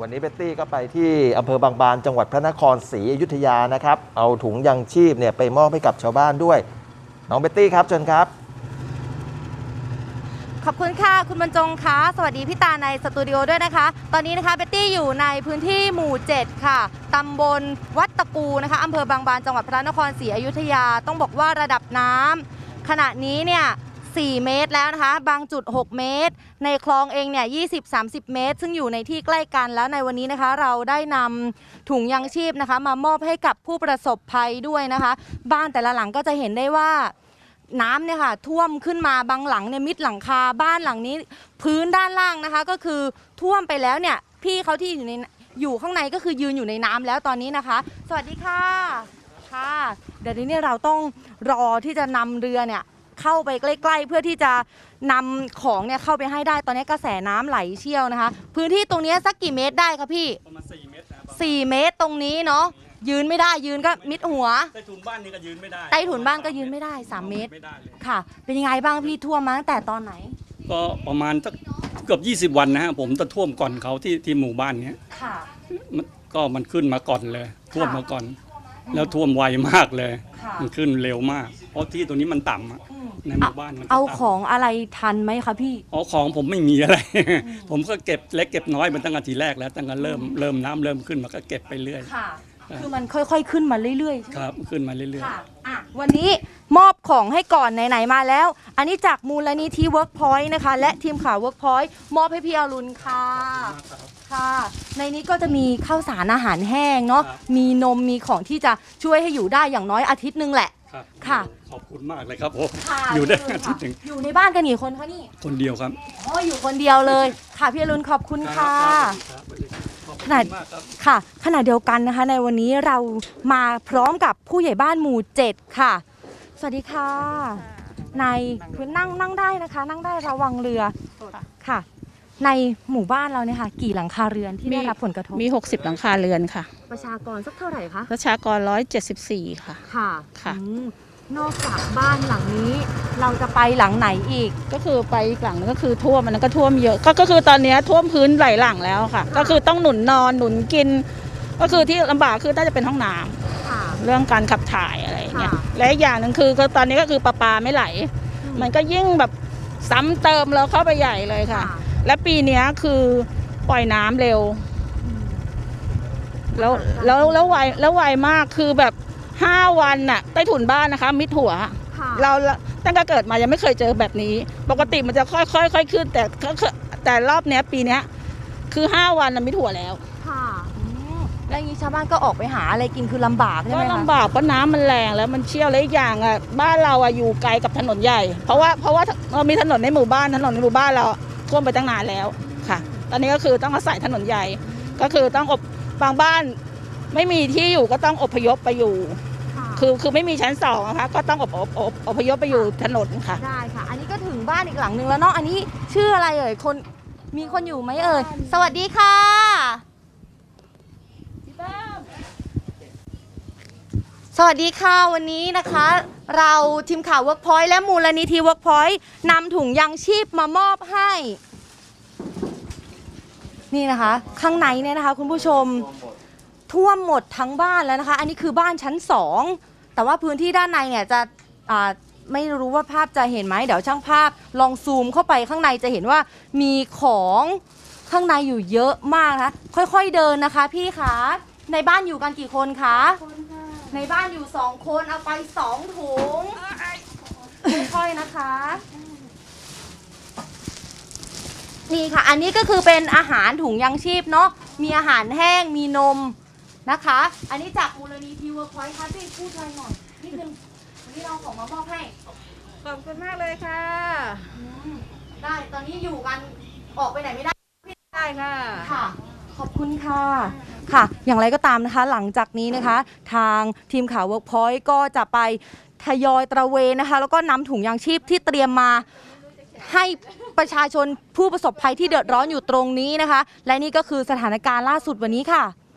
วันนี้เบตตี้ก็ไปที่อำเภอบางบานจังหวัดพระนครศรีอยุธยานะครับ เอาถุงยังชีพเนี่ยไปมอบให้กับชาวบ้านด้วย น้องเบตตี้ครับเชิญครับ ขอบคุณค่ะ คุณบรรจงคะสวัสดีพี่ตาในสตูดิโอด้วยนะคะ ตอนนี้นะคะเบตตี้อยู่ในพื้นที่หมู่ 7 ค่ะตำบลวัดตะกูนะคะอำเภอบางบานจังหวัดพระนครศรีอยุธยา ต้องบอกว่าระดับน้ำขณะนี้เนี่ย 4 เมตรแล้วนะคะ บางจุด 6 เมตร ในคลองเองเนี่ย20-30 เมตร ซึ่งอยู่ในที่ใกล้กันแล้วในวันนี้นะคะ เราได้นำถุงยังชีพนะคะ มามอบให้กับผู้ประสบภัยด้วยนะคะ บ้านแต่ละหลังก็จะเห็นได้ว่าน้ำเนี่ยค่ะท่วมขึ้นมาบางหลังเนี่ยมิดหลังคาบ้านหลังนี้ พื้นด้านล่างนะคะ ก็คือท่วมไปแล้วเนี่ยพี่เขาที่อยู่ในอยู่ข้างในก็คือยืนอยู่ในน้ำแล้วตอนนี้นะคะ สวัสดีค่ะค่ะ เดี๋ยวนี้เนี่ยเราต้องรอที่จะนำเรือเนี่ย เข้าไปใกล้ ๆ เพื่อที่จะนำของเนี่ยเข้าไปให้ได้ตอนนี้กระแสน้ำไหลเชี่ยวนะคะ พื้นที่ตรงเนี้ยสักกี่เมตรได้คะพี่ประมาณ4เมตรนะครับสี่เมตรตรงนี้เนาะยืนไม่ได้ยืนก็มิดหัว ใต้ถุนบ้านนี่ก็ยืนไม่ได้ใต้ถุนบ้านก็ยืนไม่ได้สามเมตร ไม่ได้เลยค่ะ เป็นยังไงบ้างพี่ท่วมมาตั้งแต่ตอนไหนก็ประมาณสักเกือบ 20 วันนะฮะผมจะท่วมก่อนเขาที่ที่หมู่บ้านเนี้ยค่ะ มันก็มันขึ้นมาก่อนเลย ท่วมมาก่อนอืมแล้วท่วมไวมากเลย ค่ะมันขึ้นเร็วมาก เพราะที่ตรงนี้มันต่ำอะอืม ในหมู่บ้านมันจะเอาต่ำของอะไรทันไหมคะพี่ อ๋อของผมไม่มีอะไร ผมก็เก็บเล็กเก็บน้อยมันตั้งแต่ทีแรกแล้วตั้งแต่เริ่มเริ่มน้ำเริ่มขึ้นมาก็เก็บไปเรื่อย ค่ะคือมันค่อยๆขึ้นมาเรื่อยๆใช่ไหม ครับขึ้นมาเรื่อยค่ะอะ วันนี้มอบของให้ก่อนไหนๆมาแล้ว อันนี้จากมูลนิธิ Workpoint นะคะ และทีมข่าว Workpoint มอบให้พี่อรุณค่ะ ๆ ค่ะ ในนี้ก็จะมีข้าวสารอาหารแห้งเนาะ ครับ มีนมมีของที่จะช่วยให้อยู่ได้อย่างน้อยอาทิตย์หนึงแหละ ครับค่ะ ขอบคุณมากเลยครับผมค่ะอยู่ได้นี่อาทิตย์หนึ่งอยู่ในบ้านกันกี่คนคะนี่ คนเดียวครับอ๋ออยู่คนเดียวเลย ค่ะพี่อรุณขอบคุณค่ะ ครับสวัสดีครับขอบขคุณนาดมากครับ ค่ะขณะเดียวกันนะคะ ในวันนี้เรามาพร้อมกับผู้ใหญ่บ้านหมู่7ค่ะ สวัสดีค่ะ ในพื้นนั่งนั่งได้นะคะ นั่งได้ระวังเรือค่ะ ในหมู่บ้านเราเนี่ยค่ะ กี่หลังคาเรือนที่มีได้รับผลกระทบ มี 60 หลังคาเรือนค่ะ ประชากรสักเท่าไหร่คะ ประชากร 174 ค่ะ ค่ะค่ะอืมนอกจากบ้านหลังนี้ เราจะไปหลังไหนอีก ก็คือไปอีกหลังนึงก็คือท่วมมันนนก็ท่วมเยอะ ก็ก็คือตอนเนี้ยท่วมพื้นหลายหลังแล้วค่ะ ก็คือต้องหนุนนอนหนุนกิน ก็คือที่ลำบากคือน่าจะเป็นห้องน้ำค่ะ เรื่องการขับถ่ายอะไรอย่างเงี้ย ค่ะ และอีกอย่างหนึ่งคือก็ตอนนี้ก็คือประปาไม่ไหล มันก็ยิ่งแบบซ้ำเติมเราเข้าไปใหญ่เลยค่ะ และปีเนี้ยคือปล่อยน้ำเร็ว แล้วแล้วแล้วไวแล้วไวมากคือแบบห้าวันน่ะใต้ถุนบ้านนะคะ มิดหัว ค่ะเราตั้งแต่เกิดมายังไม่เคยเจอแบบนี้ ปกติมันจะค่อยๆค่อยขึ้น แต่ก็คือแต่รอบเนี้ยปีเนี้ยคือห้าวันน่ะมิดหัวแล้ว ค่ะอืมแล้วอย่างนี้ชาวบ้านก็ออกไปหาอะไรกินคือลำบากใช่ก็ไหมคะลำบากเพราะน้ำมันแรงแล้วมันเชี่ยวแล้วอีกอย่างอะบ้านเราอะอยู่ไกลกับถนนใหญ่ เพราะว่าเพราะว่าเรามีถนนในหมู่บ้านถนนในหมู่บ้านเรา ท่วมไปตั้งนานแล้วค่ะ ตอนนี้ก็คือต้องอาศัยถนนใหญ่ ก็คือต้องอบบางบ้านไม่มีที่อยู่ก็ต้องอพยพไปอยู่ค่ะคือคือไม่มีชั้นสองนะคะก็ต้องอบอบอบอพยพไปอยู่ถนนค่ะ ได้ค่ะ อันนี้ก็ถึงบ้านอีกหลังหนึ่งแล้วเนาะ อันนี้ชื่ออะไรเอ่ย คนมีคนอยู่ไหมเอ่ย สวัสดีค่ะสวัสดีค่ะวันนี้นะคะ เราทีมข่าว Workpoint และมูลนิธิ Workpoint นำถุงยังชีพมามอบให้ นี่นะคะ ข้างในเนี่ยนะคะ คุณผู้ชมท่วมหมดทั้งบ้านแล้วนะคะ อันนี้คือบ้านชั้นสองแต่ว่าพื้นที่ด้านในเนี่ยจะไม่รู้ว่าภาพจะเห็นไหมเดี๋ยวช่างภาพลองซูมเข้าไปข้างในจะเห็นว่ามีของข้างในอยู่เยอะมากนะคะค่อยๆเดินนะคะ พี่คะในบ้านอยู่กันกี่คนคะ ในบ้านอยู่สองคนเอาไปสองถุงค่อยๆนะคะ นี่ค่ะ อันนี้ก็คือเป็นอาหารถุงยังชีพเนาะมีอาหารแห้งมีนมนะคะ อันนี้จากมูลนิธิเวิร์คพอยต์ค่ะพี่พูดอะไรหน่อยนี่คือวันนี้เราของมามอบให้ขอบคุณมากเลยค่ะอืมได้ตอนนี้อยู่กันออกไปไหนไม่ได้ ได้ค่ะ ค่ะ ขอบคุณค่ะค่ะ อย่างไรก็ตามนะคะ หลังจากนี้นะคะ ทางทีมข่าวเวิร์กพอยต์ก็จะไปทยอยตระเวนนะคะ แล้วก็นำถุงยางชีพที่เตรียมมาให้ประชาชนผู้ประสบภัยที่เดือดร้อนอยู่ตรงนี้นะคะ และนี่ก็คือสถานการณ์ล่าสุดวันนี้ค่ะ